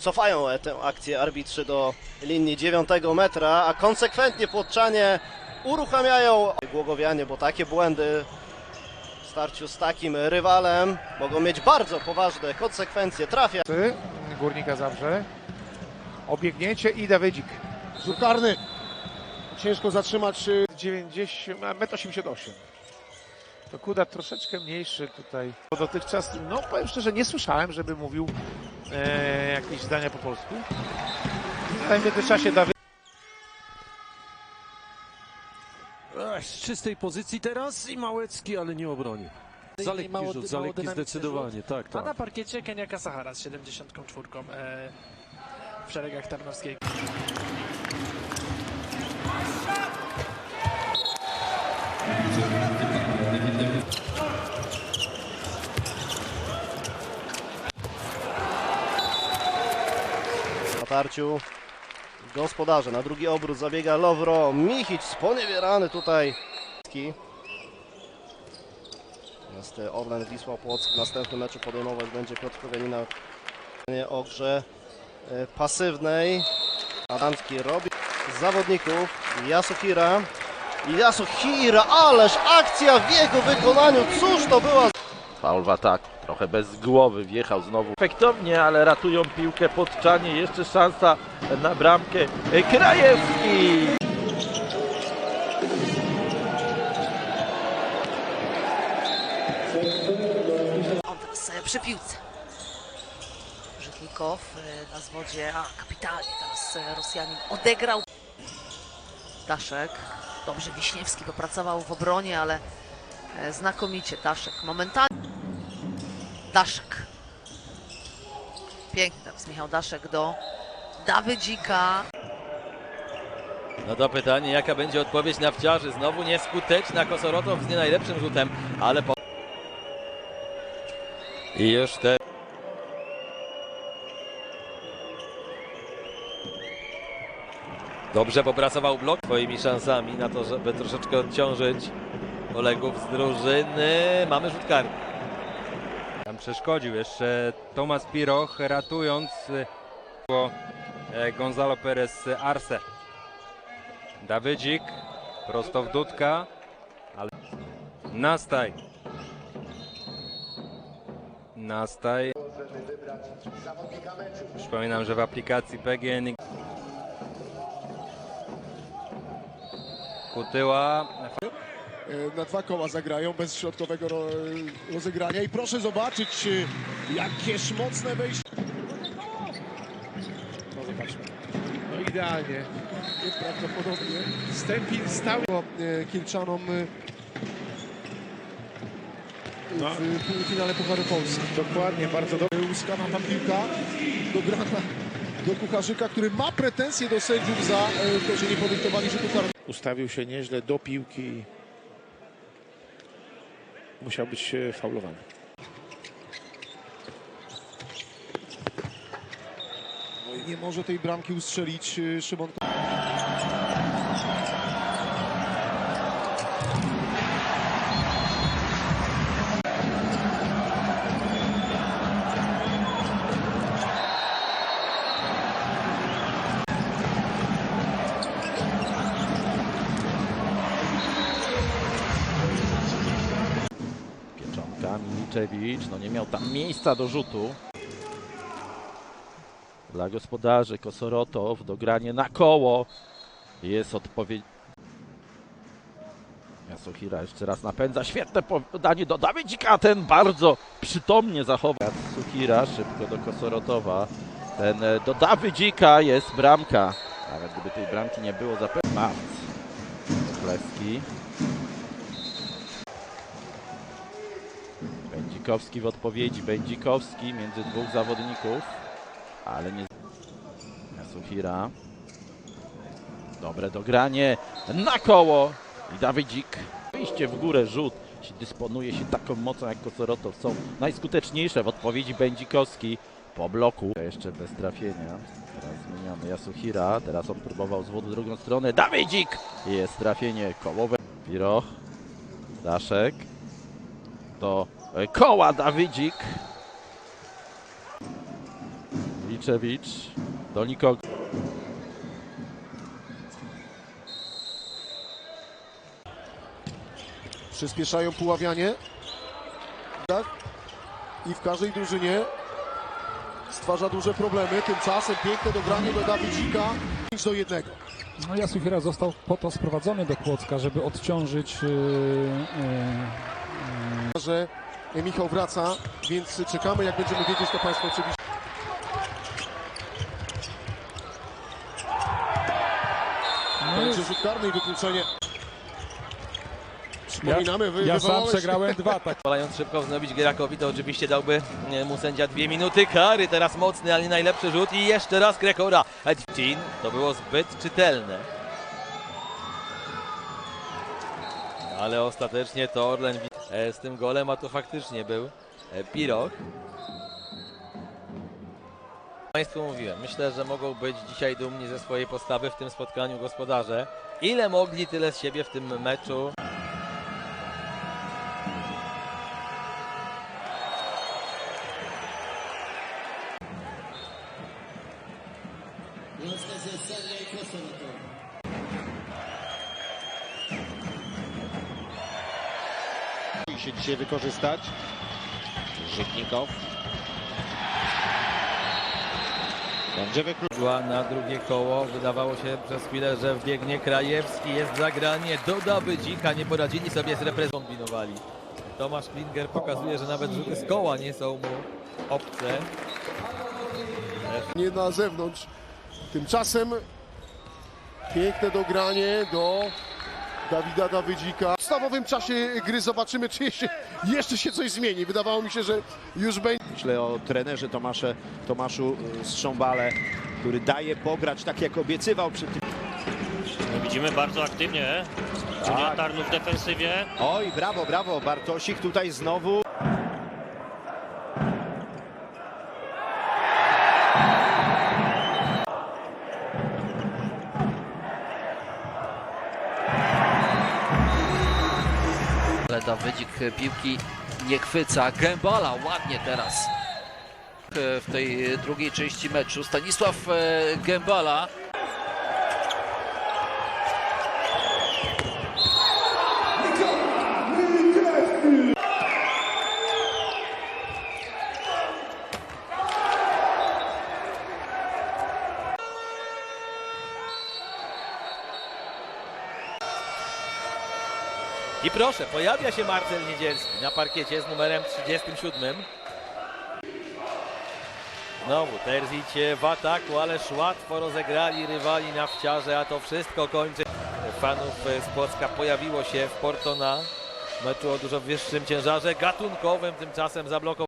Cofają e, tę akcję arbitrzy do linii 9 metra, a konsekwentnie Płotczanie uruchamiają Głogowianie, bo takie błędy w starciu z takim rywalem mogą mieć bardzo poważne konsekwencje. Trafia Górnika Zabrze. Obiegnięcie i Dawydzik. Rzut karny. Ciężko zatrzymać y, 90, a 1,88 m. To Kuda troszeczkę mniejszy tutaj. Bo dotychczas, no powiem szczerze, nie słyszałem, żeby mówił e, jakieś zdania po polsku. W międzyczasie Dawid Ech, z czystej pozycji teraz i Małecki, ale nie obronił. Za lekki mało- rzut, za mało lekki dynamiczny zdecydowanie, tak, A na tak. parkiecie Keniaka Sahara z 74 e, w szeregach Tarnowskiej. Natarciu gospodarze. Na drugi obrót zabiega Lowro. Michić sponiewierany tutaj. Natomiast Orlen Wisła Płock w następnym meczu podejmować będzie Piotr Kowianina o grze e, pasywnej. Adamski robi zawodników Yasuhira. Yasuhira, ależ akcja w jego wykonaniu. Cóż to była Faul w ataku. Trochę bez głowy wjechał znowu. Efektownie, ale ratują piłkę podczanie. Jeszcze szansa na bramkę. Krajewski! On teraz e, przy piłce. Żytnikow e, na zwodzie, a kapitalnie teraz e, Rosjanin odegrał. Daszek, dobrze Wiśniewski popracował w obronie, ale e, znakomicie Daszek momentalnie. Daszek. Pięknie teraz Michał Daszek do Dawydzika. No to pytanie, jaka będzie odpowiedź na wciarzy. Znowu nieskuteczna Kosorotow z nie najlepszym rzutem, ale po... I już te... Dobrze popracował blok swoimi szansami na to, żeby troszeczkę odciążyć kolegów z drużyny. Mamy rzut karny. Przeszkodził jeszcze Tomas Piroch, ratując było, e, Gonzalo Perez Arce. Dawydzik prosto w dudka, ale Nastaj. Nastaj. Przypominam, że w aplikacji PGN Kutyła na dwa koła zagrają bez środkowego ro, rozegrania i proszę zobaczyć y, jakieś mocne wejście. No zobaczmy. no idealnie. Nieprawdopodobnie. Stępin stał. E, Kielczanom y, No. w półfinale Pucharu Polski. Dokładnie, bardzo dobrze. Łuskana ta piłka dograna do Kucharzyka, który ma pretensje do sędziów za e, to, że nie podyktowali rzutu karnego. Ustawił się nieźle do piłki musiał być e, faulowany. Nie może tej bramki ustrzelić y, Szymon Miliczewicz, no nie miał tam miejsca do rzutu. Dla gospodarzy Kosorotow, dogranie na koło. Jest odpowiedź. Yasuhira jeszcze raz napędza. Świetne podanie do Dawidzika. Ten bardzo przytomnie zachował. Yasuhira szybko do Kosorotowa. Ten e, do Dawidzika jest bramka. Nawet gdyby tej bramki nie było zapewne. Marc. Kleski. Będzikowski w odpowiedzi. Będzikowski między dwóch zawodników. Ale nie... Yasuhira. Dobre dogranie. Na koło. I Dawidzik. Wyjście w górę, rzut. Dysponuje się taką mocą jak Kosorotow, są najskuteczniejsze w odpowiedzi Będzikowski po bloku. Jeszcze bez trafienia. Teraz zmieniamy Yasuhira. Teraz on próbował z wodu drugą stronę. Dawidzik! Jest trafienie kołowe. Piroch. Daszek. Do koła Dawidzik. I Raniczewicz do nikogo. Przyspieszają puławianie. Tak? I w każdej drużynie stwarza duże problemy. Tymczasem piękne dogranie do Dawidzika. 5 do 1. No Yasuhira został po to sprowadzony do Kłodzka, żeby odciążyć yy, yy, że Michał wraca, więc czekamy, jak będziemy wiedzieć, to Państwo oczywiście. no i Będzie rzut karny i wykluczenie. Przypominamy, wy, ja sam wywołałeś- przegrałem dwa, tak szybko wznowić Grekowi, to oczywiście dałby e, mu sędzia dwie minuty kary. Teraz mocny, ale nie najlepszy rzut i jeszcze raz Grekora. Edcin, to było zbyt czytelne. Ale ostatecznie to Orlen e, z tym golem, a to faktycznie był e, Piroch. Państwu mówiłem, myślę, że mogą być dzisiaj dumni ze swojej postawy w tym spotkaniu gospodarze. Ile mogli, tyle z siebie w tym meczu. Się dzisiaj wykorzystać. Żydnikow. Będzie wykluczony. Szła na drugie koło. Wydawało się przez chwilę, że wbiegnie Krajewski. Jest zagranie do Dawydzika. Nie poradzili sobie z reprezentowali. Tomasz Klinger pokazuje, że nawet rzuty z koła nie są mu obce. Nie na zewnątrz. Tymczasem piękne dogranie do Dawida Dawydzika. W podstawowym czasie gry zobaczymy, czy jeszcze, jeszcze się coś zmieni. Wydawało mi się, że już będzie. Myślę o trenerze Tomasze, Tomaszu y, Strząbale, który daje pograć tak jak obiecywał przy tym. Widzimy bardzo aktywnie. Julia Tarnów w defensywie. Oj, brawo, brawo, Bartosik tutaj znowu. Ale Dawydzik piłki nie chwyca. Gębala ładnie teraz w tej drugiej części meczu. Stanisław e, Gębala. I proszę, pojawia się Marcel Niedzielski na parkiecie z numerem 37. Znowu Terzic w ataku, ależ łatwo rozegrali rywali na wciarze, a to wszystko kończy. Fanów z Płocka pojawiło się w Porto na meczu o dużo wyższym ciężarze gatunkowym, tymczasem zablokował.